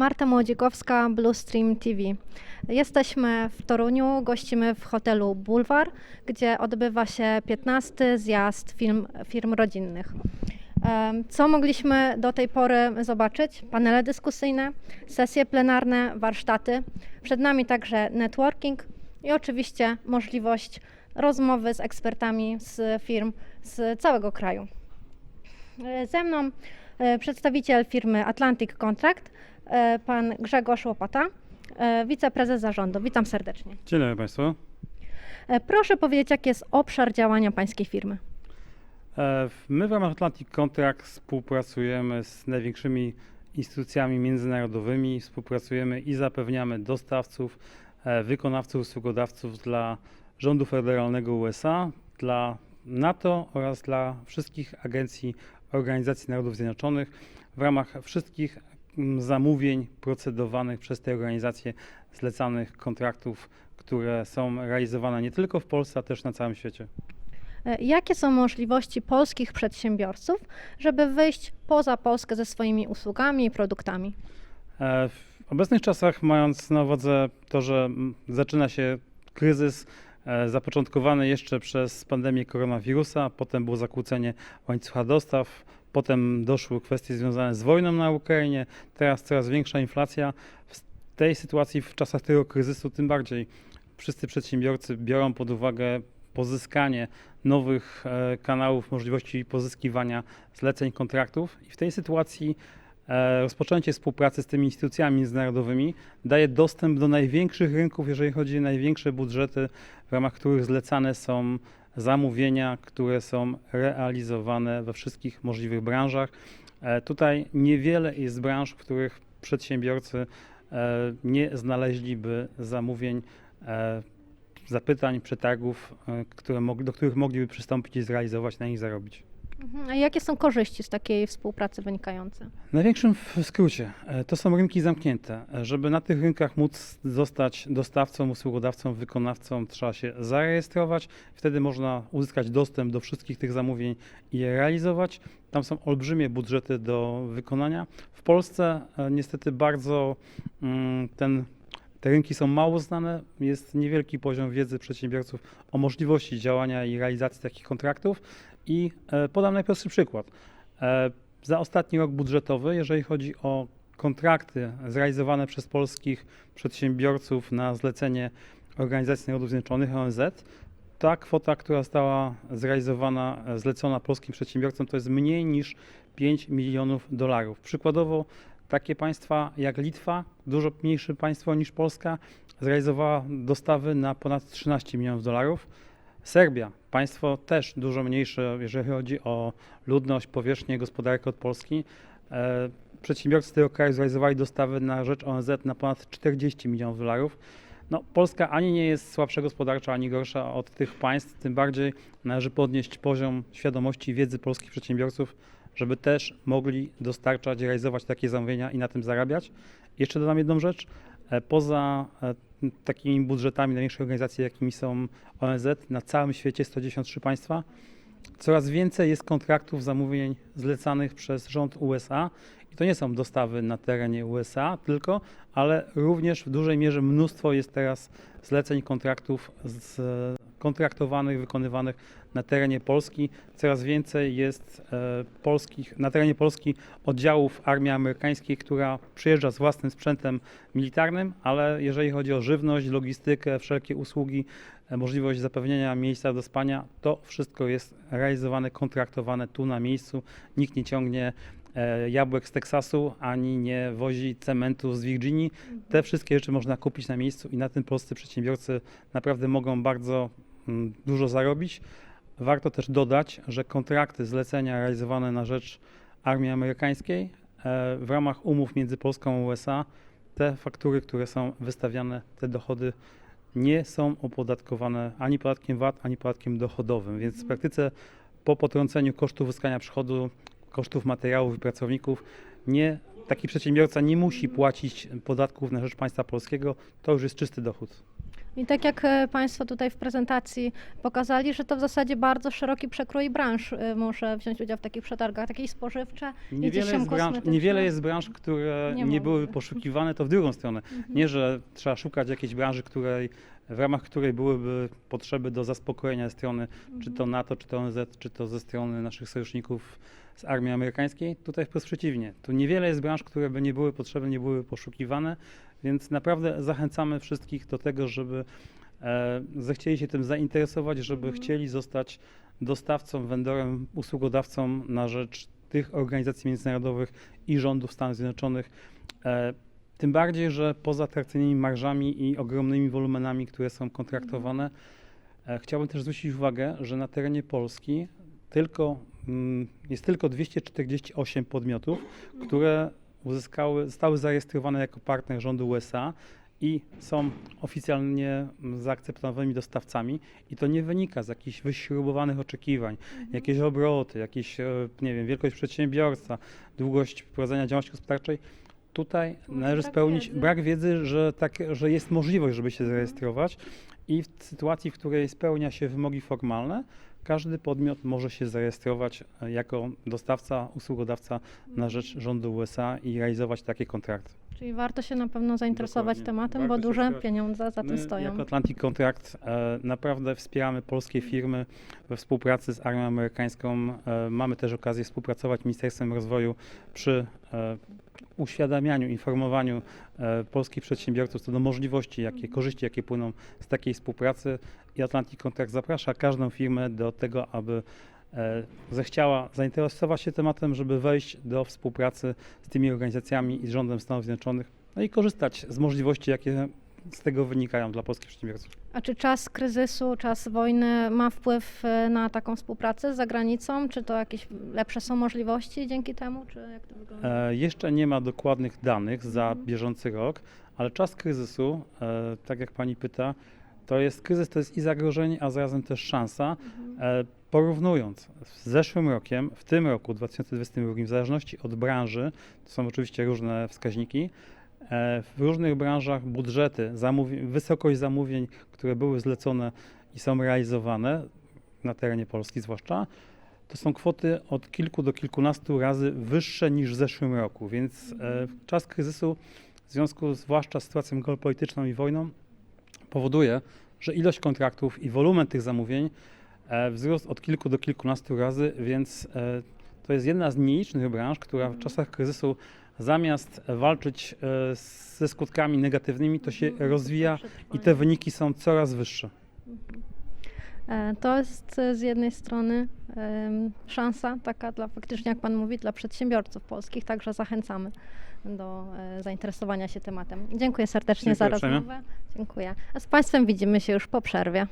Marta Młodzikowska, Bluestream TV. Jesteśmy w Toruniu, gościmy w hotelu Bulwar, gdzie odbywa się 15 zjazd firm, firm rodzinnych. Co mogliśmy do tej pory zobaczyć? Panele dyskusyjne, sesje plenarne, warsztaty. Przed nami także networking i oczywiście możliwość rozmowy z ekspertami z firm z całego kraju. Ze mną e, przedstawiciel firmy Atlantic Contract, pan Grzegorz Łopata, e, wiceprezes zarządu. Witam serdecznie. Dzień dobry Państwu. E, Proszę powiedzieć, jaki jest obszar działania pańskiej firmy? E, My w ramach Atlantic Contract współpracujemy z największymi instytucjami międzynarodowymi, współpracujemy i zapewniamy dostawców, e, wykonawców, usługodawców dla rządu federalnego USA, dla NATO oraz dla wszystkich agencji Organizacji Narodów Zjednoczonych w ramach wszystkich zamówień procedowanych przez te organizacje, zlecanych kontraktów, które są realizowane nie tylko w Polsce, a też na całym świecie. E, Jakie są możliwości polskich przedsiębiorców, żeby wyjść poza Polskę ze swoimi usługami i produktami? E, W obecnych czasach, mając na uwadze to, że zaczyna się kryzys e, zapoczątkowany jeszcze przez pandemię koronawirusa, potem było zakłócenie łańcucha dostaw, potem doszły kwestie związane z wojną na Ukrainie, teraz coraz większa inflacja. W tej sytuacji, w czasach tego kryzysu, tym bardziej wszyscy przedsiębiorcy biorą pod uwagę pozyskanie nowych e, kanałów, możliwości pozyskiwania zleceń, kontraktów i w tej sytuacji E, Rozpoczęcie współpracy z tymi instytucjami międzynarodowymi daje dostęp do największych rynków, jeżeli chodzi o największe budżety, w ramach których zlecane są zamówienia, które są realizowane we wszystkich możliwych branżach. E, Tutaj niewiele jest branż, w których przedsiębiorcy e, nie znaleźliby zamówień, e, zapytań, przetargów, do których mogliby przystąpić i zrealizować, na nich zarobić. Mhm. A jakie są korzyści z takiej współpracy wynikające? W największym skrócie, e, to są rynki zamknięte. E, Żeby na tych rynkach móc zostać dostawcą, usługodawcą, wykonawcą, trzeba się zarejestrować. Wtedy można uzyskać dostęp do wszystkich tych zamówień i je realizować. Tam są olbrzymie budżety do wykonania. W Polsce e, niestety bardzo mm, ten, te rynki są mało znane. Jest niewielki poziom wiedzy przedsiębiorców o możliwości działania i realizacji takich kontraktów. I e, podam najprostszy przykład. E, za ostatni rok budżetowy, jeżeli chodzi o kontrakty zrealizowane przez polskich przedsiębiorców na zlecenie Organizacji Narodów Zjednoczonych ONZ, ta kwota, która została zrealizowana, e, zlecona polskim przedsiębiorcom, to jest mniej niż 5 milionów dolarów. Przykładowo takie państwa jak Litwa, dużo mniejsze państwo niż Polska, zrealizowała dostawy na ponad 13 milionów dolarów. Serbia, państwo też dużo mniejsze, jeżeli chodzi o ludność, powierzchnię, gospodarkę od Polski. E, Przedsiębiorcy tego kraju zrealizowali dostawy na rzecz ONZ na ponad 40 milionów dolarów. No, Polska ani nie jest słabsza gospodarczo, ani gorsza od tych państw, tym bardziej należy podnieść poziom świadomości i wiedzy polskich przedsiębiorców, żeby też mogli dostarczać, realizować takie zamówienia i na tym zarabiać. Jeszcze dodam jedną rzecz. E, Poza e, takimi budżetami największych organizacji, jakimi są ONZ, na całym świecie 193 państwa, coraz więcej jest kontraktów, zamówień zlecanych przez rząd USA. I to nie są dostawy na terenie USA tylko, ale również w dużej mierze mnóstwo jest teraz zleceń kontraktów z, kontraktowanych, wykonywanych na terenie Polski. Coraz więcej jest e, polskich, na terenie Polski oddziałów armii amerykańskiej, która przyjeżdża z własnym sprzętem militarnym, ale jeżeli chodzi o żywność, logistykę, wszelkie usługi, e, możliwość zapewnienia miejsca do spania, to wszystko jest realizowane, kontraktowane tu na miejscu. Nikt nie ciągnie e, jabłek z Teksasu, ani nie wozi cementu z Virginii. Te wszystkie rzeczy można kupić na miejscu i na tym polscy przedsiębiorcy naprawdę mogą bardzo dużo zarobić. Warto też dodać, że kontrakty, zlecenia realizowane na rzecz armii amerykańskiej e, w ramach umów między Polską a USA, te faktury, które są wystawiane, te dochody nie są opodatkowane ani podatkiem VAT, ani podatkiem dochodowym, więc w praktyce po potrąceniu kosztów uzyskania przychodu, kosztów materiałów i pracowników, nie, taki przedsiębiorca nie musi płacić podatków na rzecz państwa polskiego, to już jest czysty dochód. I tak jak e, Państwo tutaj w prezentacji pokazali, że to w zasadzie bardzo szeroki przekrój branż e, może wziąć udział w takich przetargach, takie spożywcze Niewiele jest, branż, niewiele jest branż, które Nie nie, były poszukiwane, to w drugą stronę. Mhm. Nie, że trzeba szukać jakiejś branży, której, w ramach której byłyby potrzeby do zaspokojenia strony czy to NATO, czy to ONZ, czy to ze strony naszych sojuszników z armii amerykańskiej. Tutaj wprost przeciwnie. Tu niewiele jest branż, które by nie były potrzebne, nie były poszukiwane, więc naprawdę zachęcamy wszystkich do tego, żeby e, zechcieli się tym zainteresować, żeby Mhm. chcieli zostać dostawcą, vendorem, usługodawcą na rzecz tych organizacji międzynarodowych i rządów Stanów Zjednoczonych. E, tym bardziej, że poza atrakcyjnymi marżami i ogromnymi wolumenami, które są kontraktowane, e, chciałbym też zwrócić uwagę, że na terenie Polski tylko, mm, jest tylko 248 podmiotów, które uzyskały, zostały zarejestrowane jako partner rządu USA i są oficjalnie mm, zaakceptowanymi dostawcami i to nie wynika z jakichś wyśrubowanych oczekiwań, jakieś obroty, jakieś, e, nie wiem, wielkość przedsiębiorstwa, długość prowadzenia działalności gospodarczej. Tutaj Może należy brak spełnić wiedzy. brak wiedzy, że, tak, że jest możliwość, żeby się Mhm. zarejestrować i w sytuacji, w której spełnia się wymogi formalne, każdy podmiot może się zarejestrować e, jako dostawca, usługodawca na rzecz rządu USA i realizować takie kontrakty. Czyli warto się na pewno zainteresować Dokładnie. tematem, Warto bo duże pieniądze za tym My stoją. Jako Atlantic Contract e, naprawdę wspieramy polskie firmy we współpracy z armią amerykańską. E, mamy też okazję współpracować z Ministerstwem Rozwoju przy e, uświadamianiu, informowaniu e, polskich przedsiębiorców co do możliwości, jakie korzyści, jakie płyną z takiej współpracy. I Atlantic Contract zaprasza każdą firmę do tego, aby zechciała zainteresować się tematem, żeby wejść do współpracy z tymi organizacjami i z rządem Stanów Zjednoczonych, no i korzystać z możliwości, jakie z tego wynikają dla polskich przedsiębiorców. A czy czas kryzysu, czas wojny ma wpływ e, na taką współpracę z zagranicą? Czy to jakieś lepsze są możliwości dzięki temu? Czy jak to wygląda? E, jeszcze nie ma dokładnych danych za Mhm. bieżący rok, ale czas kryzysu, e, tak jak pani pyta, to jest kryzys, to jest i zagrożenie, a zarazem też szansa. Mhm. E, porównując z zeszłym rokiem, w tym roku 2022, w zależności od branży, to są oczywiście różne wskaźniki, e, w różnych branżach budżety, zamówień, wysokość zamówień, które były zlecone i są realizowane na terenie Polski zwłaszcza, to są kwoty od kilku do kilkunastu razy wyższe niż w zeszłym roku, więc e, czas kryzysu w związku zwłaszcza z sytuacją geopolityczną i wojną powoduje, że ilość kontraktów i wolumen tych zamówień wzrósł od kilku do kilkunastu razy, więc e, to jest jedna z nielicznych branż, która w czasach kryzysu zamiast walczyć e, ze skutkami negatywnymi, to się Mhm. rozwija i te wyniki są coraz wyższe. E, To jest e, z jednej strony szansa taka dla faktycznie, jak Pan mówi, dla przedsiębiorców polskich, także zachęcamy do e, zainteresowania się tematem. Dziękuję serdecznie za Dziękuję uprzejmie. rozmowę. Dziękuję. A z Państwem widzimy się już po przerwie.